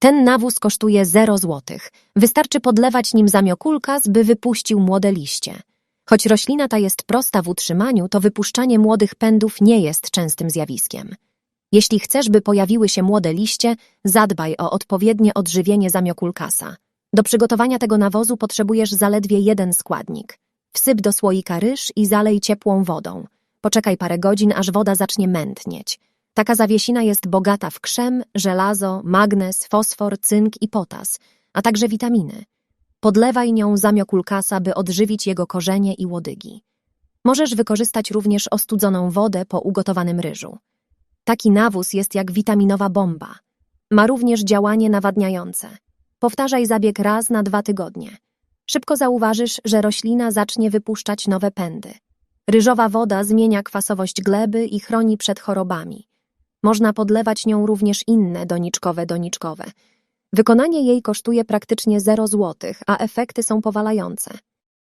Ten nawóz kosztuje 0 złotych. Wystarczy podlewać nim zamiokulkas, by wypuścił młode liście. Choć roślina ta jest prosta w utrzymaniu, to wypuszczanie młodych pędów nie jest częstym zjawiskiem. Jeśli chcesz, by pojawiły się młode liście, zadbaj o odpowiednie odżywienie zamiokulkasa. Do przygotowania tego nawozu potrzebujesz zaledwie jeden składnik. Wsyp do słoika ryż i zalej ciepłą wodą. Poczekaj parę godzin, aż woda zacznie mętnieć. Taka zawiesina jest bogata w krzem, żelazo, magnez, fosfor, cynk i potas, a także witaminy. Podlewaj nią zamiokulkasa, by odżywić jego korzenie i łodygi. Możesz wykorzystać również ostudzoną wodę po ugotowanym ryżu. Taki nawóz jest jak witaminowa bomba. Ma również działanie nawadniające. Powtarzaj zabieg raz na dwa tygodnie. Szybko zauważysz, że roślina zacznie wypuszczać nowe pędy. Ryżowa woda zmienia kwasowość gleby i chroni przed chorobami. Można podlewać nią również inne doniczkowe doniczkowe. Wykonanie jej kosztuje praktycznie 0 złotych, a efekty są powalające.